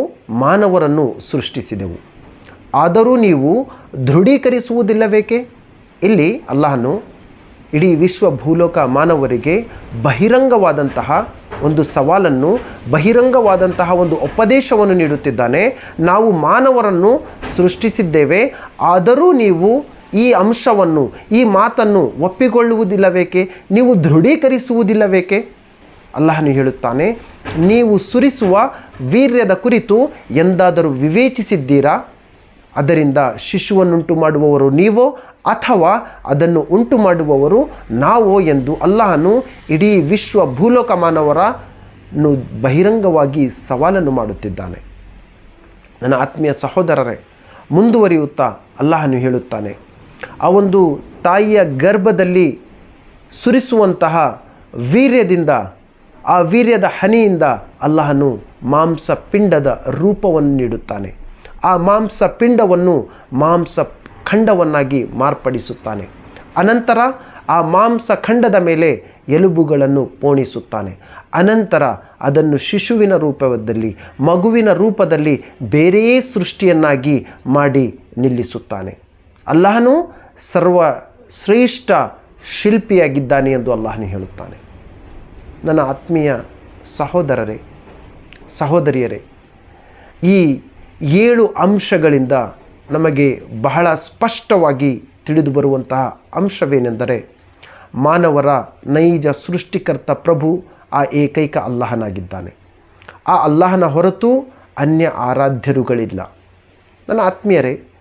ಮಾನವರನ್ನು ಸೃಷ್ಟಿಸಿದೆವು. ಆದರೂ ನೀವು ದೃಢೀಕರಿಸುವುದಿಲ್ಲಬೇಕೆ ಇಲ್ಲಿ ಅಲ್ಲಹನು ಇಡೀ ವಿಶ್ವ ಭೂಲೋಕ ಮಾನವರಿಗೆ ಬಹಿರಂಗವಾದಂತಹ ಒಂದು ಸವಾಲನ್ನು, ಬಹಿರಂಗವಾದಂತಹ ಒಂದು ಉಪದೇಶವನ್ನು ನೀಡುತ್ತಿದ್ದಾನೆ. ನಾವು ಮಾನವರನ್ನು ಸೃಷ್ಟಿಸಿದ್ದೇವೆ, ಆದರೂ ನೀವು ಈ ಅಂಶವನ್ನು, ಈ ಮಾತನ್ನು ಒಪ್ಪಿಕೊಳ್ಳುವುದಿಲ್ಲವೇಕೆ? ನೀವು ದೃಢೀಕರಿಸುವುದಿಲ್ಲಬೇಕೆ ಅಲ್ಲಹನು ಹೇಳುತ್ತಾನೆ, ನೀವು ಸುರಿಸುವ ವೀರ್ಯದ ಕುರಿತು ಎಂದಾದರೂ ವಿವೇಚಿಸಿದ್ದೀರಾ? ಅದರಿಂದ ಶಿಶುವನ್ನುಂಟು ಮಾಡುವವರು ನೀವೋ, ಅಥವಾ ಅದನ್ನು ಉಂಟು ಮಾಡುವವರು ನಾವೋ ಎಂದು ಅಲ್ಲಾಹನು ಇಡೀ ವಿಶ್ವ ಭೂಲೋಕ ಮಾನವರನ್ನು ಬಹಿರಂಗವಾಗಿ ಸವಾಲನ್ನು ಮಾಡುತ್ತಿದ್ದಾನೆ. ನನ್ನ ಆತ್ಮೀಯ ಸಹೋದರರೇ, ಮುಂದುವರಿಯುತ್ತಾ ಅಲ್ಲಾಹನು ಹೇಳುತ್ತಾನೆ ಆ ಒಂದು ತಾಯಿಯ ಗರ್ಭದಲ್ಲಿ ಸುರಿಸುವಂತಹ ವೀರ್ಯದಿಂದ, ಆ ವೀರ್ಯದ ಹನಿಯಿಂದ ಅಲ್ಲಹನು ಮಾಂಸ ಪಿಂಡದ ರೂಪವನ್ನು ನೀಡುತ್ತಾನೆ. ಆ ಮಾಂಸ ಪಿಂಡವನ್ನು ಮಾಂಸ ಖಂಡವನ್ನಾಗಿ ಮಾರ್ಪಡಿಸುತ್ತಾನೆ. ಅನಂತರ ಆ ಮಾಂಸ ಖಂಡದ ಮೇಲೆ ಎಲುಬುಗಳನ್ನು ಪೋಣಿಸುತ್ತಾನೆ. ಅನಂತರ ಅದನ್ನು ಶಿಶುವಿನ ರೂಪದಲ್ಲಿ, ಮಗುವಿನ ರೂಪದಲ್ಲಿ ಬೇರೆಯೇ ಸೃಷ್ಟಿಯನ್ನಾಗಿ ಮಾಡಿ ನಿಲ್ಲಿಸುತ್ತಾನೆ. ಅಲ್ಲಾಹನು ಸರ್ವ ಶ್ರೇಷ್ಠ ಶಿಲ್ಪಿಯಾಗಿದ್ದಾನೆ ಎಂದು ಅಲ್ಲಾಹನು ಹೇಳುತ್ತಾನೆ. ನನ್ನ ಆತ್ಮೀಯ ಸಹೋದರರೇ, ಸಹೋದರಿಯರೇ, ಈ ಏಳು ಅಂಶಗಳಿಂದ ನಮಗೆ ಬಹಳ ಸ್ಪಷ್ಟವಾಗಿ ತಿಳಿದು ಬರುವಂತಹ ಅಂಶವೇನೆಂದರೆ ಮಾನವರ ನೈಜ ಸೃಷ್ಟಿಕರ್ತ ಪ್ರಭು ಆ ಏಕೈಕ ಅಲ್ಲಾಹನಾಗಿದ್ದಾನೆ. ಆ ಅಲ್ಲಾಹನ ಹೊರತು ಅನ್ಯ ಆರಾಧ್ಯರುಗಳಿಲ್ಲ. ನನ್ನ ಆತ್ಮೀಯರೇ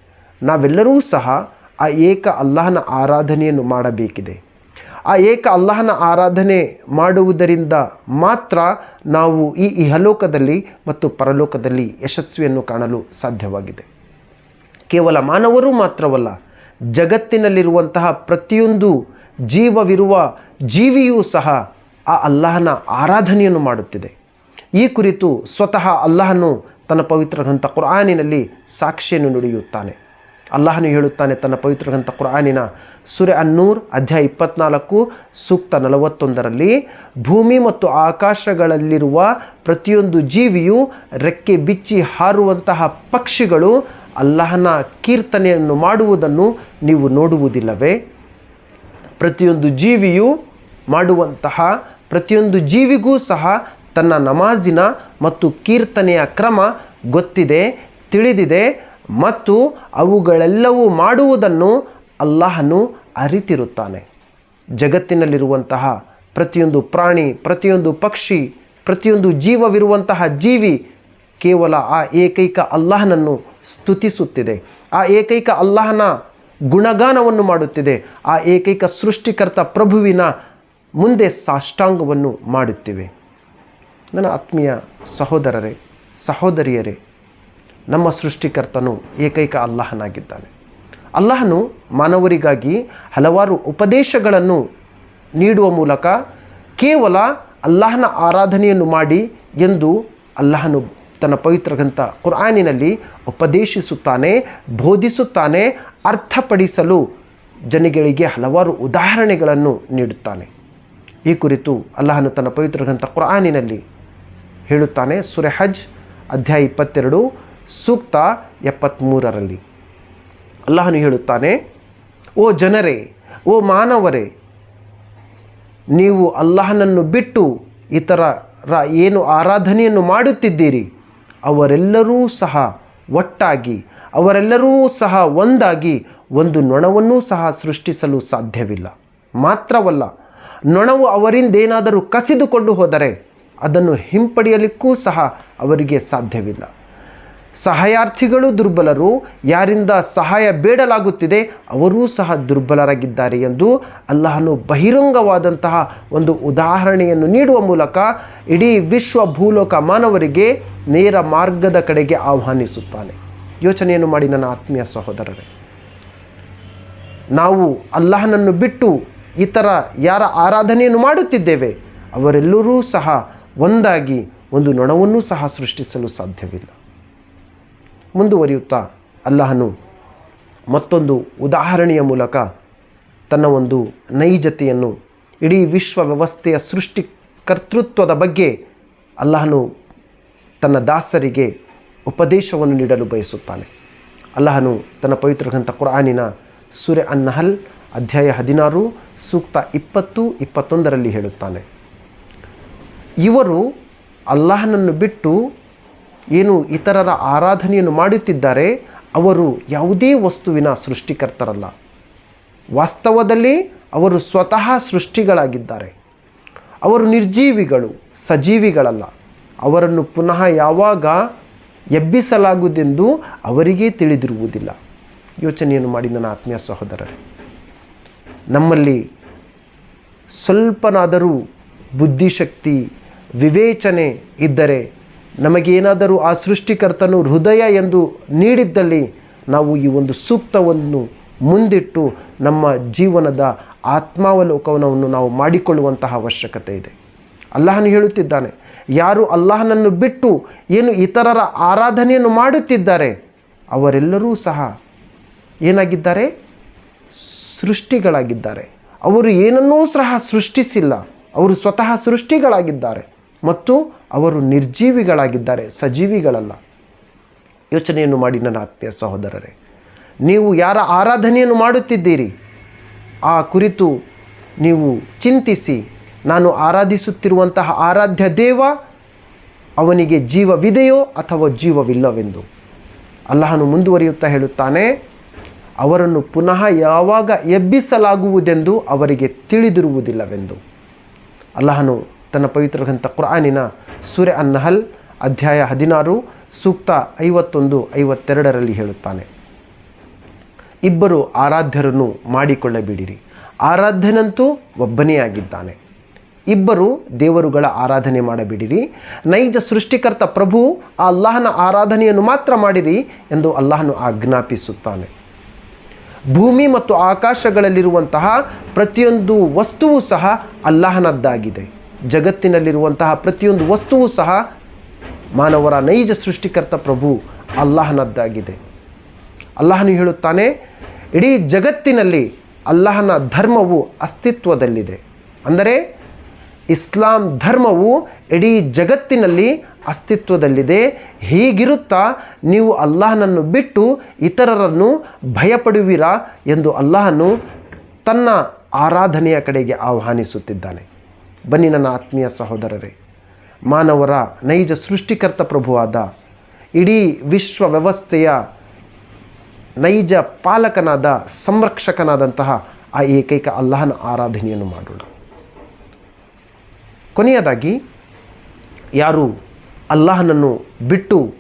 ನಾವೆಲ್ಲರೂ ಸಹ ಆ ಏಕ ಅಲ್ಲಾಹನ ಆರಾಧನೆಯನ್ನು ಮಾಡಬೇಕಿದೆ. ಆ ಏಕ ಅಲ್ಲಾಹನ ಆರಾಧನೆ ಮಾಡುವುದರಿಂದ ಮಾತ್ರ ನಾವು ಈ ಇಹಲೋಕದಲ್ಲಿ ಮತ್ತು ಪರಲೋಕದಲ್ಲಿ ಯಶಸ್ವಿಯನ್ನು ಕಾಣಲು ಸಾಧ್ಯವಾಗಿದೆ. ಕೇವಲ ಮಾನವರು ಮಾತ್ರವಲ್ಲ, ಜಗತ್ತಿನಲ್ಲಿರುವಂತಹ ಪ್ರತಿಯೊಂದು ಜೀವವಿರುವ ಜೀವಿಯೂ ಸಹ ಆ ಅಲ್ಲಾಹನ ಆರಾಧನೆಯನ್ನು ಮಾಡುತ್ತಿದೆ. ಈ ಕುರಿತು ಸ್ವತಃ ಅಲ್ಲಾಹನು ತನ್ನ ಪವಿತ್ರ ಗ್ರಂಥ ಕುರಾನಿನಲ್ಲಿ ಸಾಕ್ಷಿಯನ್ನು ನುಡಿಯುತ್ತಾನೆ. ಅಲ್ಲಾಹನು ಹೇಳುತ್ತಾನೆ ತನ್ನ ಪವಿತ್ರ ಗ್ರಂಥ ಕುರಾನಿನ ಸುರೆ ಅನ್ನೂರ್, ಅಧ್ಯಾಯ ಇಪ್ಪತ್ನಾಲ್ಕು, ಸೂಕ್ತ ನಲವತ್ತೊಂದರಲ್ಲಿ, ಭೂಮಿ ಮತ್ತು ಆಕಾಶಗಳಲ್ಲಿರುವ ಪ್ರತಿಯೊಂದು ಜೀವಿಯು ರೆಕ್ಕೆ ಬಿಚ್ಚಿ ಹಾರುವಂತಹ ಪಕ್ಷಿಗಳು ಅಲ್ಲಾಹನ ಕೀರ್ತನೆಯನ್ನು ಮಾಡುವುದನ್ನು ನೀವು ನೋಡುವುದಿಲ್ಲವೇ? ಪ್ರತಿಯೊಂದು ಜೀವಿಯು ಮಾಡುವಂತಹ, ಪ್ರತಿಯೊಂದು ಜೀವಿಗೂ ಸಹ ತನ್ನ ನಮಾಜಿನ ಮತ್ತು ಕೀರ್ತನೆಯ ಕ್ರಮ ಗೊತ್ತಿದೆ, ತಿಳಿದಿದೆ. ಮತ್ತು ಅವುಗಳೆಲ್ಲವೂ ಮಾಡುವುದನ್ನು ಅಲ್ಲಾಹನು ಅರಿತಿರುತ್ತಾನೆ. ಜಗತ್ತಿನಲ್ಲಿರುವಂತಹ ಪ್ರತಿಯೊಂದು ಪ್ರಾಣಿ, ಪ್ರತಿಯೊಂದು ಪಕ್ಷಿ, ಪ್ರತಿಯೊಂದು ಜೀವವಿರುವಂತಹ ಜೀವಿ ಕೇವಲ ಆ ಏಕೈಕ ಅಲ್ಲಾಹನನ್ನು ಸ್ತುತಿಸುತ್ತಿದೆ. ಆ ಏಕೈಕ ಅಲ್ಲಾಹನ ಗುಣಗಾನವನ್ನು ಮಾಡುತ್ತಿದೆ. ಆ ಏಕೈಕ ಸೃಷ್ಟಿಕರ್ತ ಪ್ರಭುವಿನ ಮುಂದೆ ಸಾಷ್ಟಾಂಗವನ್ನು ಮಾಡುತ್ತಿವೆ. ನನ್ನ ಆತ್ಮೀಯ ಸಹೋದರರೇ, ಸಹೋದರಿಯರೇ ನಮ್ಮ ಸೃಷ್ಟಿಕರ್ತನು ಏಕೈಕ ಅಲ್ಲಾಹನಾಗಿದ್ದಾನೆ. ಅಲ್ಲಾಹನು ಮಾನವರಿಗಾಗಿ ಹಲವಾರು ಉಪದೇಶಗಳನ್ನು ನೀಡುವ ಮೂಲಕ ಕೇವಲ ಅಲ್ಲಾಹನ ಆರಾಧನೆಯನ್ನು ಮಾಡಿ ಎಂದು ಅಲ್ಲಾಹನು ತನ್ನ ಪವಿತ್ರ ಗ್ರಂಥ ಕುರಾನಿನಲ್ಲಿ ಉಪದೇಶಿಸುತ್ತಾನೆ, ಬೋಧಿಸುತ್ತಾನೆ, ಅರ್ಥಪಡಿಸಲು ಜನಗಳಿಗೆ ಹಲವಾರು ಉದಾಹರಣೆಗಳನ್ನು ನೀಡುತ್ತಾನೆ. ಈ ಕುರಿತು ಅಲ್ಲಾಹನು ತನ್ನ ಪವಿತ್ರ ಗ್ರಂಥ ಕುರಾನಿನಲ್ಲಿ ಹೇಳುತ್ತಾನೆ ಸುರೆಹಜ್ ಅಧ್ಯಾಯ ಇಪ್ಪತ್ತೆರಡು ಸೂಕ್ತ ಎಪ್ಪತ್ತ್ಮೂರರಲ್ಲಿ ಅಲ್ಲಾಹನು ಹೇಳುತ್ತಾನೆ, ಓ ಜನರೇ, ಓ ಮಾನವರೇ, ನೀವು ಅಲ್ಲಾಹನನ್ನು ಬಿಟ್ಟು ಇತರರ ಏನು ಆರಾಧನೆಯನ್ನು ಮಾಡುತ್ತಿದ್ದೀರಿ? ಅವರೆಲ್ಲರೂ ಸಹ ಒಟ್ಟಾಗಿ, ಅವರೆಲ್ಲರೂ ಸಹ ಒಂದಾಗಿ ಒಂದು ನೊಣವನ್ನು ಸಹ ಸೃಷ್ಟಿಸಲು ಸಾಧ್ಯವಿಲ್ಲ. ಮಾತ್ರವಲ್ಲ, ನೊಣವು ಅವರಿಂದೇನಾದರೂ ಕಸಿದುಕೊಂಡು ಹೋದರೆ, ಅದನ್ನು ಹಿಂಪಡೆಯಲಿಕ್ಕೂ ಸಹ ಅವರಿಗೆ ಸಾಧ್ಯವಿಲ್ಲ. ಸಹಾಯಾರ್ಥಿಗಳು ದುರ್ಬಲರು, ಯಾರಿಂದ ಸಹಾಯ ಬೇಡಲಾಗುತ್ತಿದೆ ಅವರೂ ಸಹ ದುರ್ಬಲರಾಗಿದ್ದಾರೆ ಎಂದು ಅಲ್ಲಹನು ಬಹಿರಂಗವಾದಂತಹ ಒಂದು ಉದಾಹರಣೆಯನ್ನು ನೀಡುವ ಮೂಲಕ ಇಡೀ ವಿಶ್ವ ಭೂಲೋಕ ಮಾನವರಿಗೆ ನೇರ ಮಾರ್ಗದ ಕಡೆಗೆ ಆಹ್ವಾನಿಸುತ್ತಾನೆ. ಯೋಚನೆಯನ್ನು ಮಾಡಿ ನನ್ನ ಆತ್ಮೀಯ ಸಹೋದರರೇ. ನಾವು ಅಲ್ಲಾಹನನ್ನು ಬಿಟ್ಟು ಇತರ ಯಾರ ಆರಾಧನೆಯನ್ನು ಮಾಡುತ್ತಿದ್ದೇವೆ, ಅವರೆಲ್ಲರೂ ಸಹ ಒಂದಾಗಿ ಒಂದು ನೊಣವನ್ನು ಸಹ ಸೃಷ್ಟಿಸಲು ಸಾಧ್ಯವಿಲ್ಲ. ಮುಂದುವರಿಯುತ್ತಾ? ಅಲ್ಲಾಹನು ಮತ್ತೊಂದು ಉದಾಹರಣೆಯ ಮೂಲಕ ತನ್ನ ಒಂದು ನೈಜತೆಯನ್ನು ಇಡೀ ವಿಶ್ವ ವ್ಯವಸ್ಥೆಯ ಸೃಷ್ಟಿ ಕರ್ತೃತ್ವದ ಬಗ್ಗೆ ಅಲ್ಲಾಹನು ತನ್ನ ದಾಸರಿಗೆ ಉಪದೇಶವನ್ನು ನೀಡಲು ಬಯಸುತ್ತಾನೆ. ಅಲ್ಲಾಹನು ತನ್ನ ಪವಿತ್ರ ಗ್ರಂಥ ಕುರಾನಿನ ಸುರೆ ಅನ್ನಹಲ್ ಅಧ್ಯಾಯ ಹದಿನಾರು, ಸೂಕ್ತ ಇಪ್ಪತ್ತು, ಇಪ್ಪತ್ತೊಂದರಲ್ಲಿ ಹೇಳುತ್ತಾನೆ. ಇವರು ಅಲ್ಲಾಹನನ್ನು ಬಿಟ್ಟು ಏನು ಇತರರ ಆರಾಧನೆಯನ್ನು ಮಾಡುತ್ತಿದ್ದಾರೆ, ಅವರು ಯಾವುದೇ ವಸ್ತುವಿನ ಸೃಷ್ಟಿಕರ್ತರಲ್ಲ. ವಾಸ್ತವದಲ್ಲಿ ಅವರು ಸ್ವತಃ ಸೃಷ್ಟಿಗಳಾಗಿದ್ದಾರೆ. ಅವರು ನಿರ್ಜೀವಿಗಳು, ಸಜೀವಿಗಳಲ್ಲ. ಅವರನ್ನು ಪುನಃ ಯಾವಾಗ ಎಬ್ಬಿಸಲಾಗುವುದೆಂದು ಅವರಿಗೇ ತಿಳಿದಿರುವುದಿಲ್ಲ. ಯೋಚನೆಯನ್ನು ಮಾಡಿ ನನ್ನ ಆತ್ಮೀಯ ಸಹೋದರರೇ. ನಮ್ಮಲ್ಲಿ ಸ್ವಲ್ಪನಾದರೂ ಬುದ್ಧಿಶಕ್ತಿ, ವಿವೇಚನೆ ಇದ್ದರೆ ನಮಗೇನಾದರೂ ಆ ಸೃಷ್ಟಿಕರ್ತನು ಹೃದಯ ಎಂದು ನೀಡಿದ್ದಲ್ಲಿ ನಾವು ಈ ಒಂದು ಸೂಕ್ತವನ್ನು ಮುಂದಿಟ್ಟು ನಮ್ಮ ಜೀವನದ ಆತ್ಮಾವಲೋಕನವನ್ನು ನಾವು ಮಾಡಿಕೊಳ್ಳುವಂತಹ ಅವಶ್ಯಕತೆ ಇದೆ. ಅಲ್ಲಾಹನು ಹೇಳುತ್ತಿದ್ದಾನೆ, ಯಾರು ಅಲ್ಲಾಹನನ್ನು ಬಿಟ್ಟು ಏನು ಇತರರ ಆರಾಧನೆಯನ್ನು ಮಾಡುತ್ತಿದ್ದಾರೆ, ಅವರೆಲ್ಲರೂ ಸಹ ಏನಾಗಿದ್ದಾರೆ? ಸೃಷ್ಟಿಗಳಾಗಿದ್ದಾರೆ. ಅವರು ಏನನ್ನೂ ಸಹ ಸೃಷ್ಟಿಸಿಲ್ಲ, ಅವರು ಸ್ವತಃ ಸೃಷ್ಟಿಗಳಾಗಿದ್ದಾರೆ. ಮತ್ತು ಅವರು ನಿರ್ಜೀವಿಗಳಾಗಿದ್ದಾರೆ, ಸಜೀವಿಗಳಲ್ಲ. ಯೋಚನೆಯನ್ನು ಮಾಡಿ ನನ್ನ ಆತ್ಮೀಯ ಸಹೋದರರೇ, ನೀವು ಯಾರ ಆರಾಧನೆಯನ್ನು ಮಾಡುತ್ತಿದ್ದೀರಿ? ಆ ಕುರಿತು ನೀವು ಚಿಂತಿಸಿ, ನಾನು ಆರಾಧಿಸುತ್ತಿರುವಂತಹ ಆರಾಧ್ಯ ದೇವ ಅವನಿಗೆ ಜೀವವಿದೆಯೋ ಅಥವಾ ಜೀವವಿಲ್ಲವೆಂದು. ಅಲ್ಲಹನು ಮುಂದುವರಿಯುತ್ತಾ ಹೇಳುತ್ತಾನೆ, ಅವರನ್ನು ಪುನಃ ಯಾವಾಗ ಎಬ್ಬಿಸಲಾಗುವುದೆಂದು ಅವರಿಗೆ ತಿಳಿದಿರುವುದಿಲ್ಲವೆಂದು. ಅಲ್ಲಾಹನು ತನ್ನ ಪವಿತ್ರ ಗ್ರಂಥ ಕುರಾನಿನ ಸೂರ್ಯ ಅನ್ನಹಲ್, ಅಧ್ಯಾಯ ಹದಿನಾರು, ಸೂಕ್ತ ಐವತ್ತೊಂದು, ಐವತ್ತೆರಡರಲ್ಲಿ ಹೇಳುತ್ತಾನೆ. ಇಬ್ಬರು ಆರಾಧ್ಯರನ್ನು ಮಾಡಿಕೊಳ್ಳಬೇಡಿರಿ. ಆರಾಧ್ಯನಂತೂ ಒಬ್ಬನೇ ಆಗಿದ್ದಾನೆ. ಇಬ್ಬರು ದೇವರುಗಳ ಆರಾಧನೆ ಮಾಡಬೇಡಿರಿ. ನೈಜ ಸೃಷ್ಟಿಕರ್ತ ಪ್ರಭು, ಆ ಅಲ್ಲಾಹನ ಆರಾಧನೆಯನ್ನು ಮಾತ್ರ ಮಾಡಿರಿ ಎಂದು ಅಲ್ಲಾಹನು ಆಜ್ಞಾಪಿಸುತ್ತಾನೆ. ಭೂಮಿ ಮತ್ತು ಆಕಾಶಗಳಲ್ಲಿರುವಂತಹ ಪ್ರತಿಯೊಂದು ವಸ್ತುವು ಸಹ ಅಲ್ಲಾಹನದ್ದಾಗಿದೆ. ಜಗತ್ತಿನಲ್ಲಿರುವಂತಹ ಪ್ರತಿಯೊಂದು ವಸ್ತುವು ಸಹ ಮಾನವರ ನೈಜ ಸೃಷ್ಟಿಕರ್ತ ಪ್ರಭು ಅಲ್ಲಾಹನದ್ದಾಗಿದೆ. ಅಲ್ಲಾಹನು ಹೇಳುತ್ತಾನೆ, ಇಡೀ ಜಗತ್ತಿನಲ್ಲಿ ಅಲ್ಲಾಹನ ಧರ್ಮವು ಅಸ್ತಿತ್ವದಲ್ಲಿದೆ. ಅಂದರೆ, ಇಸ್ಲಾಂ ಧರ್ಮವು ಇಡೀ ಜಗತ್ತಿನಲ್ಲಿ ಅಸ್ತಿತ್ವದಲ್ಲಿದೆ. ಹೀಗಿರುತ್ತಾ ನೀವು ಅಲ್ಲಾಹನನ್ನು ಬಿಟ್ಟು ಇತರರನ್ನು ಭಯಪಡುವಿರಾ ಎಂದು ಅಲ್ಲಾಹನು ತನ್ನ ಆರಾಧನೆಯ ಕಡೆಗೆ ಆಹ್ವಾನಿಸುತ್ತಿದ್ದಾನೆ. ಬನ್ನಿ ನನ್ನ ಆತ್ಮೀಯ ಸಹೋದರರೇ. ಮಾನವರ ನೈಜ ಸೃಷ್ಟಿಕರ್ತ ಪ್ರಭುವಾದ ಇಡೀ ವಿಶ್ವ ವ್ಯವಸ್ಥೆಯ ನೈಜ ಪಾಲಕನಾದ, ಸಂರಕ್ಷಕನಾದಂತಹ ಆ ಏಕೈಕ ಅಲ್ಲಾಹನ ಆರಾಧನೆಯನ್ನು ಮಾಡೋಣ. ಕೊನೆಯದಾಗಿ, ಯಾರು ಅಲ್ಲಾಹನನ್ನು ಬಿಟ್ಟು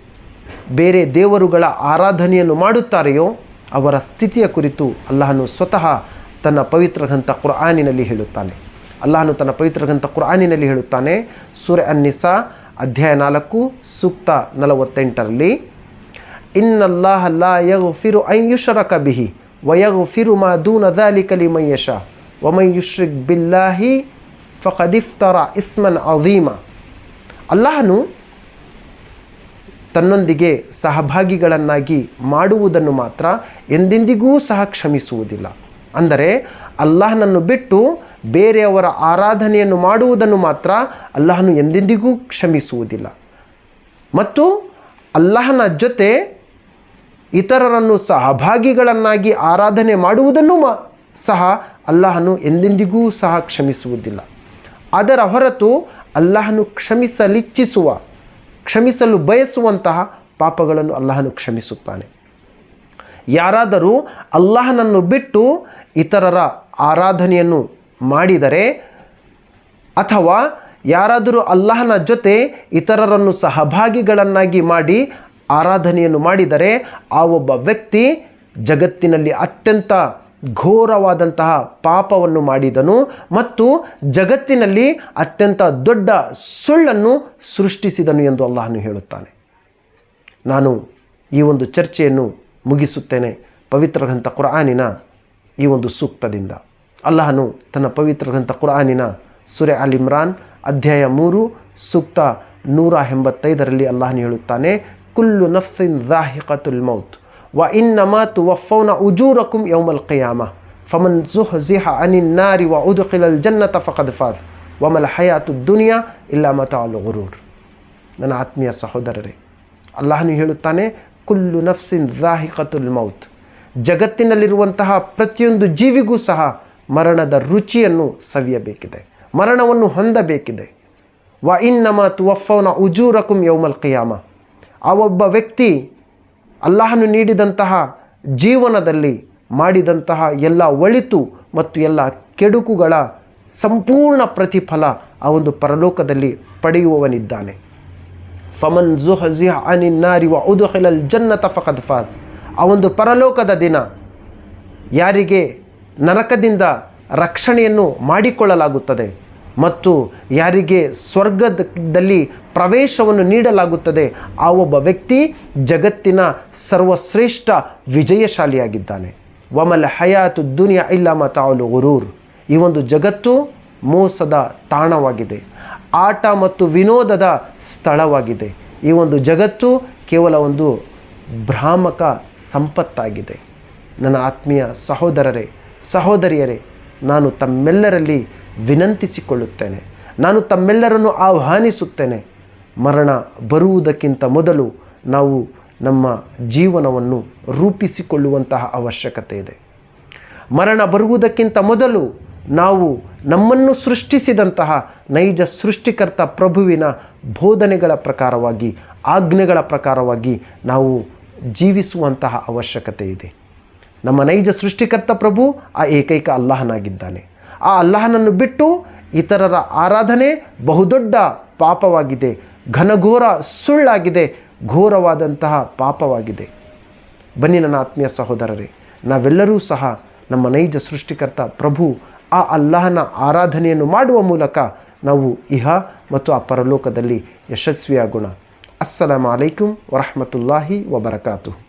ಬೇರೆ ದೇವರುಗಳ ಆರಾಧನೆಯನ್ನು ಮಾಡುತ್ತಾರೆಯೋ ಅವರ ಸ್ಥಿತಿಯ ಕುರಿತು ಅಲ್ಲಾಹನು ಸ್ವತಃ ತನ್ನ ಪವಿತ್ರ ಗ್ರಂಥ ಕುರ್ಆನಿನಲ್ಲಿ ಹೇಳುತ್ತಾನೆ. ಅಲ್ಲಾಹನು ತನ್ನ ಪವಿತ್ರ ಗ್ರಂಥ ಕುರಾನಿನಲ್ಲಿ ಹೇಳುತ್ತಾನೆ ಸೂರ್ಯ ಅನ್ನಿಸಾ ಅಧ್ಯಾಯ ನಾಲ್ಕು, ಸೂಕ್ತ ನಲವತ್ತೆಂಟರಲ್ಲಿ, ಇನ್ನಲ್ಲಾಹ ಲಾ ಯಗ್ಫಿರು ಐಯುಷರ ಯುಶ್ರಕ ಬಿಹಿ, ವಯಗ್ಫಿರು ಮಾ ದೂನ ಕಲಿ ಯಶಾ, ವಮನ್ ಬಿಲ್ಲಾಹಿ ಫಕದಿಫ್ತರ ಇಸ್ಮನ್ ಅಜೀಮ ಅಲ್ಲಾಹನು ತನ್ನೊಂದಿಗೆ ಸಹಭಾಗಿಗಳನ್ನಾಗಿ ಮಾಡುವುದನ್ನು ಮಾತ್ರ ಎಂದೆಂದಿಗೂ ಸಹ ಕ್ಷಮಿಸುವುದಿಲ್ಲ. ಅಂದರೆ, ಅಲ್ಲಾಹನನ್ನು ಬಿಟ್ಟು ಬೇರೆಯವರ ಆರಾಧನೆಯನ್ನು ಮಾಡುವುದನ್ನು ಮಾತ್ರ ಅಲ್ಲಾಹನು ಎಂದೆಂದಿಗೂ ಕ್ಷಮಿಸುವುದಿಲ್ಲ. ಮತ್ತು ಅಲ್ಲಾಹನ ಜೊತೆ ಇತರರನ್ನು ಸಹಭಾಗಿಗಳನ್ನಾಗಿ ಆರಾಧನೆ ಮಾಡುವುದನ್ನು ಮಾ, ಸಹ ಅಲ್ಲಾಹನು ಎಂದೆಂದಿಗೂ ಸಹ ಕ್ಷಮಿಸುವುದಿಲ್ಲ. ಅದರ ಹೊರತು ಅಲ್ಲಾಹನು ಕ್ಷಮಿಸಲಿಚ್ಛಿಸುವ, ಕ್ಷಮಿಸಲು ಬಯಸುವಂತಹ ಪಾಪಗಳನ್ನು ಅಲ್ಲಾಹನು ಕ್ಷಮಿಸುತ್ತಾನೆ. ಯಾರಾದರೂ ಅಲ್ಲಾಹನನ್ನು ಬಿಟ್ಟು ಇತರರ ಆರಾಧನೆಯನ್ನು ಮಾಡಿದರೆ ಅಥವಾ ಯಾರಾದರೂ ಅಲ್ಲಾಹನ ಜೊತೆ ಇತರರನ್ನು ಸಹಭಾಗಿಗಳನ್ನಾಗಿ ಮಾಡಿ ಆರಾಧನೆಯನ್ನು ಮಾಡಿದರೆ ಆ ಒಬ್ಬ ವ್ಯಕ್ತಿ ಜಗತ್ತಿನಲ್ಲಿ ಅತ್ಯಂತ ಘೋರವಾದಂತಹ ಪಾಪವನ್ನು ಮಾಡಿದನು ಮತ್ತು ಜಗತ್ತಿನಲ್ಲಿ ಅತ್ಯಂತ ದೊಡ್ಡ ಸುಳ್ಳನ್ನು ಸೃಷ್ಟಿಸಿದನು ಎಂದು ಅಲ್ಲಾಹನು ಹೇಳುತ್ತಾನೆ. ನಾನು ಈ ಒಂದು ಚರ್ಚೆಯನ್ನು ಮುಗಿಸುತ್ತೇನೆ. ಪವಿತ್ರ ಗ್ರಂಥ ಕುರಾನಿನ ಈ ಒಂದು ಸೂಕ್ತದಿಂದ. ಅಲ್ಲಾಹನು ತನ್ನ ಪವಿತ್ರ ಗ್ರಂಥ ಕುರ್ಆನಿನ ಸುರೆ ಅಲ್ ಇಮ್ರಾನ್ ಅಧ್ಯಾಯ ಮೂರು, ಸೂಕ್ತ ನೂರ ಎಂಬತ್ತೈದರಲ್ಲಿ ಅಲ್ಲಾಹನು ಹೇಳುತ್ತಾನೆ, ಕುಲ್ಲು ನಫ್ಸಿನ್ ಝಾಹಿಕತುಲ್ ಮೌತ್, ವ ಇನ್ನಮ ತುವಫೌನ ಉಜೂರಕುಂ ಯೌಮಲ್ ಕಿಯಾಮ ಫಮನ್ ಜುಹ್ಜಿಹ ಅನಿನ್ ನಾರಿ ವ ಉದುಖಿಲಲ್ ಜನ್ನತ ಫಕದ್ ಫಾದ್, ವಮಲ್ ಹಯಾತು ದುನಿಯಾ ಇಲ್ಲ ಮತ ಅಲ್ ಗುರೂರ್. ನನ್ನ ಆತ್ಮೀಯ ಸಹೋದರರೇ ಅಲ್ಲಾಹನು ಹೇಳುತ್ತಾನೆ, ಕುಲ್ಲು ನಫ್ಸಿನ್ ಝಾಹಿಕತುಲ್ ಮೌತ್, ಜಗತ್ತಿನಲ್ಲಿರುವಂತಹ ಪ್ರತಿಯೊಂದು ಜೀವಿಗೂ ಸಹ ಮರಣದ ರುಚಿಯನ್ನು ಸವಿಯಬೇಕಿದೆ. ಮರಣವನ್ನು ಹೊಂದಬೇಕಿದೆ. ವ ಇನ್ನಮ ತುವಫೌನ ಉಜೂರಕುಂ ಯೌಮಲ್ ಕಿಯಾಮ. ಆ ಒಬ್ಬ ವ್ಯಕ್ತಿ ಅಲ್ಲಾಹನು ನೀಡಿದಂತಹ ಜೀವನದಲ್ಲಿ ಮಾಡಿದಂತಹ ಎಲ್ಲ ಒಳಿತು ಮತ್ತು ಎಲ್ಲ ಕೆಡುಕುಗಳ ಸಂಪೂರ್ಣ ಪ್ರತಿಫಲ ಆ ಒಂದು ಪರಲೋಕದಲ್ಲಿ ಪಡೆಯುವವನಿದ್ದಾನೆ. ಫಮನ್ ಜುಹಜಿಹ ಅನಿನ್ ನಾರಿ ವ ಉದುಹಲಲ್ ಜನ್ನತ ಫಕದ್ ಫಾದ್. ಆ ಒಂದು ಪರಲೋಕದ ದಿನ ಯಾರಿಗೆ ನರಕದಿಂದ ರಕ್ಷಣೆಯನ್ನು ಮಾಡಿಕೊಳ್ಳಲಾಗುತ್ತದೆ ಮತ್ತು ಯಾರಿಗೆ ಸ್ವರ್ಗದಲ್ಲಿ ಪ್ರವೇಶವನ್ನು ನೀಡಲಾಗುತ್ತದೆ, ಆ ಒಬ್ಬ ವ್ಯಕ್ತಿ ಜಗತ್ತಿನ ಸರ್ವಶ್ರೇಷ್ಠ ವಿಜಯಶಾಲಿಯಾಗಿದ್ದಾನೆ. ವಮಲ್ ಹಯಾತು ದುನಿಯಾ ಇಲ್ಲ ಮತಾವಲು ಗುರೂರ್. ಈ ಒಂದು ಜಗತ್ತು ಮೋಸದ ತಾಣವಾಗಿದೆ, ಆಟ ಮತ್ತು ವಿನೋದದ ಸ್ಥಳವಾಗಿದೆ. ಈ ಒಂದು ಜಗತ್ತು ಕೇವಲ ಒಂದು ಭ್ರಾಮಕ ಸಂಪತ್ತಾಗಿದೆ. ನನ್ನ ಆತ್ಮೀಯ ಸಹೋದರರೇ ಸಹೋದರಿಯರೇ, ನಾನು ತಮ್ಮೆಲ್ಲರಲ್ಲಿ ವಿನಂತಿಸಿಕೊಳ್ಳುತ್ತೇನೆ. ನಾನು ತಮ್ಮೆಲ್ಲರನ್ನು ಆಹ್ವಾನಿಸುತ್ತೇನೆ. ಮರಣ ಬರುವುದಕ್ಕಿಂತ ಮೊದಲು ನಾವು ನಮ್ಮ ಜೀವನವನ್ನು ರೂಪಿಸಿಕೊಳ್ಳುವಂತಹ ಅವಶ್ಯಕತೆ ಇದೆ. ಮರಣ ಬರುವುದಕ್ಕಿಂತ ಮೊದಲು ನಾವು ನಮ್ಮನ್ನು ಸೃಷ್ಟಿಸಿದಂತಹ ನೈಜ ಸೃಷ್ಟಿಕರ್ತ ಪ್ರಭುವಿನ ಬೋಧನೆಗಳ ಪ್ರಕಾರವಾಗಿ, ಆಜ್ಞೆಗಳ ಪ್ರಕಾರವಾಗಿ ನಾವು ಜೀವಿಸುವಂತಹ ಅವಶ್ಯಕತೆ ಇದೆ. ನಮ್ಮ ನೈಜ ಸೃಷ್ಟಿಕರ್ತ ಪ್ರಭು ಆ ಏಕೈಕ ಅಲ್ಲಾಹನಾಗಿದ್ದಾನೆ. ಆ ಅಲ್ಲಾಹನನ್ನು ಬಿಟ್ಟು ಇತರರ ಆರಾಧನೆ ಬಹುದೊಡ್ಡ ಪಾಪವಾಗಿದೆ. ಘನಘೋರ ಸುಳ್ಳಾಗಿದೆ. ಘೋರವಾದಂತಹ ಪಾಪವಾಗಿದೆ. ಬನ್ನಿ ನನ್ನ ಆತ್ಮೀಯ ಸಹೋದರರೇ, ನಾವೆಲ್ಲರೂ ಸಹ ನಮ್ಮ ನೈಜ ಸೃಷ್ಟಿಕರ್ತ ಪ್ರಭು ಆ ಅಲ್ಲಾಹನ ಆರಾಧನೆಯನ್ನು ಮಾಡುವ ಮೂಲಕ ನಾವು ಇಹ ಮತ್ತು ಆ ಪರಲೋಕದಲ್ಲಿ ಯಶಸ್ವಿಯಾಗೋಣ. ಅಸ್ಸಲಾಮ್ ಅಲೈಕುಂ ವರಹಮತುಲ್ಲಾಹಿ ವಬರಕಾತು